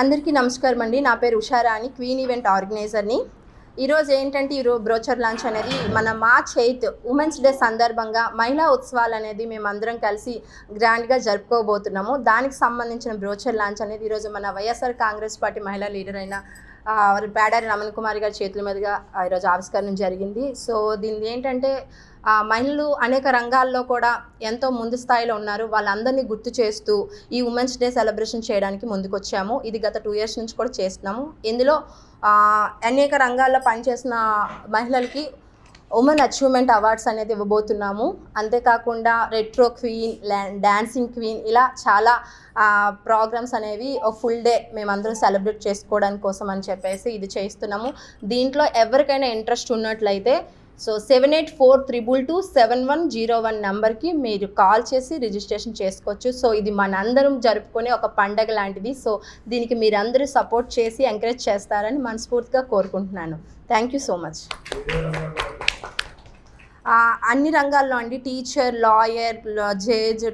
అందరికీ నమస్కారం అండి. నా పేరు ఉషారాణి క్వీన్ ఈవెంట్ ఆర్గనైజర్ని. ఈరోజు ఏంటంటే ఈరోజు బ్రోచర్ లాంచ్ అనేది మన మార్చ్ ఎయిత్ ఉమెన్స్ డే సందర్భంగా మహిళా ఉత్సవాలు అనేది మేము అందరం కలిసి గ్రాండ్గా జరుపుకోబోతున్నాము. దానికి సంబంధించిన బ్రోచర్ లాంచ్ అనేది ఈరోజు మన వైఎస్ఆర్ కాంగ్రెస్ పార్టీ మహిళా లీడర్ అయిన పేడారి రమణ కుమార్ గారి చేతుల మీదుగా ఈరోజు ఆవిష్కరణ జరిగింది. సో దీని ఏంటంటే మహిళలు అనేక రంగాల్లో కూడా ఎంతో ముందు స్థాయిలో ఉన్నారు. వాళ్ళందరినీ గుర్తు చేస్తూ ఈ ఉమెన్స్ డే సెలబ్రేషన్ చేయడానికి ముందుకొచ్చాము. ఇది గత టూ ఇయర్స్ నుంచి కూడా చేస్తున్నాము. ఇందులో అనేక రంగాల్లో పనిచేసిన మహిళలకి ఉమెన్ అచీవ్మెంట్ అవార్డ్స్ అనేది ఇవ్వబోతున్నాము. అంతేకాకుండా రెట్రో క్వీన్ డాన్సింగ్ క్వీన్ ఇలా చాలా ప్రోగ్రామ్స్ అనేవి ఫుల్ డే మేమందరం సెలబ్రేట్ చేసుకోవడానికి కోసం అని చెప్పేసి ఇది చేస్తున్నాము. దీంట్లో ఎవరికైనా ఇంట్రెస్ట్ ఉన్నట్లయితే so seven eight four triple two seven one zero one నెంబర్కి మీరు కాల్ చేసి రిజిస్ట్రేషన్ చేసుకోవచ్చు. సో ఇది మనందరం జరుపుకునే ఒక పండగ లాంటిది. సో దీనికి మీరందరూ సపోర్ట్ చేసి ఎంకరేజ్ చేస్తారని మనస్ఫూర్తిగా కోరుకుంటున్నాను. థ్యాంక్ యూ సో మచ్ అన్ని రంగాల్లో అండి. Teacher lawyer judge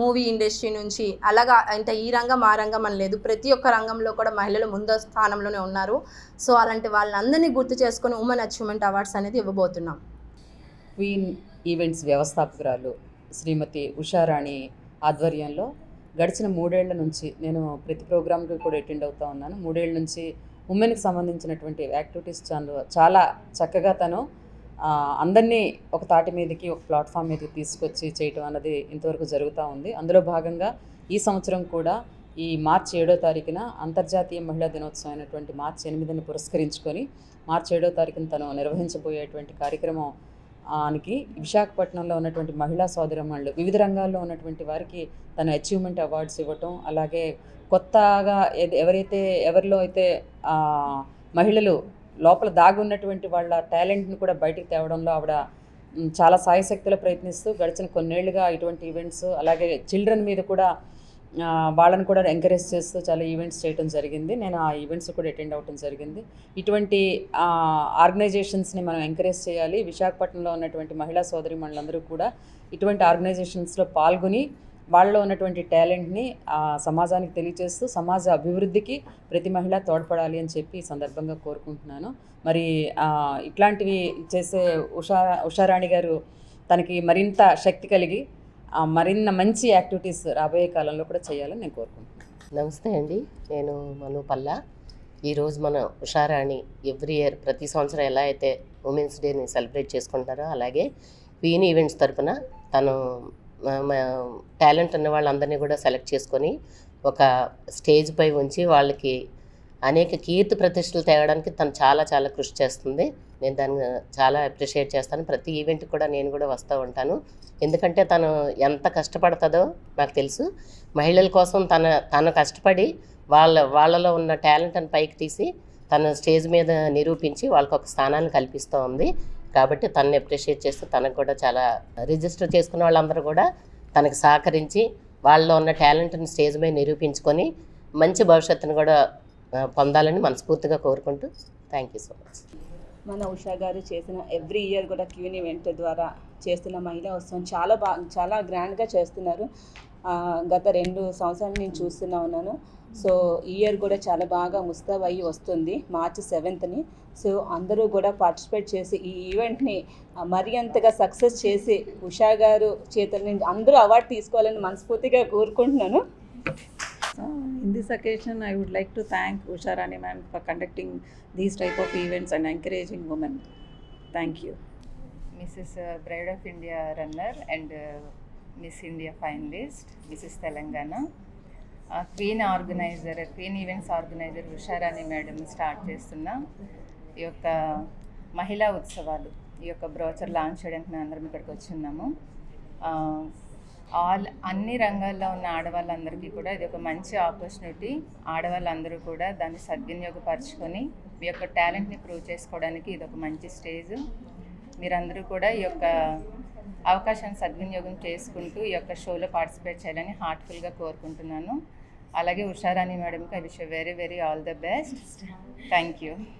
movie industry నుంచి అలాగా అంటే ఈ రంగం ఆ రంగం అని లేదు. ప్రతి ఒక్క రంగంలో కూడా మహిళలు ముందు స్థానంలోనే ఉన్నారు. సో అలాంటి వాళ్ళందరినీ గుర్తు చేసుకొని ఉమెన్ అచీవ్మెంట్ అవార్డ్స్ అనేది ఇవ్వబోతున్నాం. క్వీన్ ఈవెంట్స్ వ్యవస్థాపకురాలు శ్రీమతి ఉషారాణి ఆధ్వర్యంలో గడిచిన మూడేళ్ళ నుంచి నేను ప్రతి ప్రోగ్రామ్కి కూడా అటెండ్ అవుతూ ఉన్నాను. మూడేళ్ళ నుంచి ఉమెన్కి సంబంధించినటువంటి యాక్టివిటీస్ చాలా చాలా చక్కగా తను అందరినీ ఒక తాటి మీదకి ఒక ప్లాట్ఫామ్ మీదకి తీసుకొచ్చి చేయటం అన్నది ఇంతవరకు జరుగుతూ ఉంది. అందులో భాగంగా ఈ సంవత్సరం కూడా ఈ మార్చి ఏడో తారీఖున అంతర్జాతీయ మహిళా దినోత్సవం అయినటువంటి మార్చి ఎనిమిదిని పురస్కరించుకొని మార్చి ఏడో తారీఖున తను నిర్వహించబోయేటువంటి కార్యక్రమం ఆనికి విశాఖపట్నంలో ఉన్నటువంటి మహిళా సోదరమణులు వివిధ రంగాల్లో ఉన్నటువంటి వారికి తన అచీవ్మెంట్ అవార్డ్స్ ఇవ్వటం అలాగే కొత్తగా ఎవరైతే ఎవరిలో అయితే మహిళలు లోపల దాగి ఉన్నటువంటి వాళ్ళ టాలెంట్ని కూడా బయటికి తేవడంలో ఆవిడ చాలా సాయశక్తులు ప్రయత్నిస్తూ గడిచిన కొన్నేళ్ళుగా ఇటువంటి ఈవెంట్స్ అలాగే చిల్డ్రన్ మీద కూడా వాళ్ళని కూడా ఎంకరేజ్ చేస్తూ చాలా ఈవెంట్స్ చేయడం జరిగింది. నేను ఆ ఈవెంట్స్ కూడా అటెండ్ అవ్వడం జరిగింది. ఇటువంటి ఆర్గనైజేషన్స్ని మనం ఎంకరేజ్ చేయాలి. విశాఖపట్నంలో ఉన్నటువంటి మహిళా సోదరి మనులందరూ కూడా ఇటువంటి ఆర్గనైజేషన్స్లో పాల్గొని వాళ్ళలో ఉన్నటువంటి టాలెంట్ని ఆ, సమాజానికి తెలియజేస్తూ సమాజ అభివృద్ధికి ప్రతి మహిళ తోడ్పడాలి అని చెప్పి ఈ సందర్భంగా కోరుకుంటున్నాను. మరి ఇట్లాంటివి చేసే ఉషా ఉషారాణి గారు తనకి మరింత శక్తి కలిగి మరిన్న మంచి యాక్టివిటీస్ రాబోయే కాలంలో కూడా చేయాలని నేను కోరుకుంటున్నాను. నమస్తే అండి. నేను మను పల్ల. ఈరోజు మన ఉషారాణి ఎవ్రీ ఇయర్ ప్రతి సంవత్సరం ఎలా అయితే ఉమెన్స్ డేని సెలబ్రేట్ చేసుకుంటారో అలాగే క్వీన్ ఈవెంట్స్ తరపున తను టాలెంట్ ఉన్న వాళ్ళందరినీ కూడా సెలెక్ట్ చేసుకొని ఒక స్టేజ్ పై ఉంచి వాళ్ళకి అనేక కీర్తి ప్రతిష్టలు తేవడానికి తను చాలా చాలా కృషి చేస్తుంది. నేను దాన్ని చాలా అప్రిషియేట్ చేస్తాను. ప్రతి ఈవెంట్ కూడా నేను కూడా వస్తూ ఉంటాను. ఎందుకంటే తను ఎంత కష్టపడుతుందో నాకు తెలుసు. మహిళల కోసం తన తను కష్టపడి వాళ్ళ వాళ్ళలో ఉన్న టాలెంట్ని పైకి తీసి తన స్టేజ్ మీద నిరూపించి వాళ్ళకు ఒక స్థానాన్ని కల్పిస్తూ ఉంది. కాబట్టి తనని అప్రిషియేట్ చేస్తూ తనకు కూడా చాలా రిజిస్టర్ చేసుకున్న వాళ్ళందరూ కూడా తనకు సహకరించి వాళ్ళలో ఉన్న టాలెంట్ని స్టేజ్ మీద నిరూపించుకొని మంచి భవిష్యత్తును కూడా పొందాలని మనస్ఫూర్తిగా కోరుకుంటూ థ్యాంక్ యూ సో మచ్ మన ఉషా గారు చేసిన ఎవ్రీ ఇయర్ కూడా క్యూన్ ఈవెంట్ ద్వారా చేస్తున్న మహిళా ఉత్సవం చాలా బాగా చాలా గ్రాండ్గా చేస్తున్నారు గత రెండు సంవత్సరాలు నేను చూస్తూనే ఉన్నాను సో ఇయర్ కూడా చాలా బాగా ముస్తాబ్ అయ్యి వస్తుంది మార్చి సెవెంత్ని సో అందరూ కూడా పార్టిసిపేట్ చేసి ఈ ఈవెంట్ని మరింతగా సక్సెస్ చేసి ఉషా గారు చేతుల నుంచి అందరూ అవార్డు తీసుకోవాలని మనస్ఫూర్తిగా కోరుకుంటున్నాను So, in this occasion, I would like to thank Usha Rani ma'am for conducting these type of events and encouraging women. Thank you. Mrs Bride of India runner and Miss India finalist India Telangana queen organiser queen events organiser Usharani madam start చేస్తున్న ఈ యొక్క మహిళా ఉత్సవాలు ఈ యొక్క brochure launch చేయడానికి మేము అందరం ఇక్కడికి వచ్చున్నాము. ఆల్ అన్ని రంగాల్లో ఉన్న ఆడవాళ్ళందరికీ కూడా ఇది ఒక మంచి ఆపర్చునిటీ ఆడవాళ్ళందరూ కూడా దాన్ని సద్వినియోగపరచుకొని మీ యొక్క టాలెంట్ని ప్రూవ్ చేసుకోవడానికి ఇది ఒక మంచి స్టేజ్ మీరందరూ కూడా ఈ యొక్క అవకాశాన్ని సద్వినియోగం చేసుకుంటూ ఈ యొక్క షోలో పార్టిసిపేట్ చేయాలని హార్ట్ఫుల్గా కోరుకుంటున్నాను. అలాగే ఉషారాణి మేడంకి I wish very very all the best. Thank you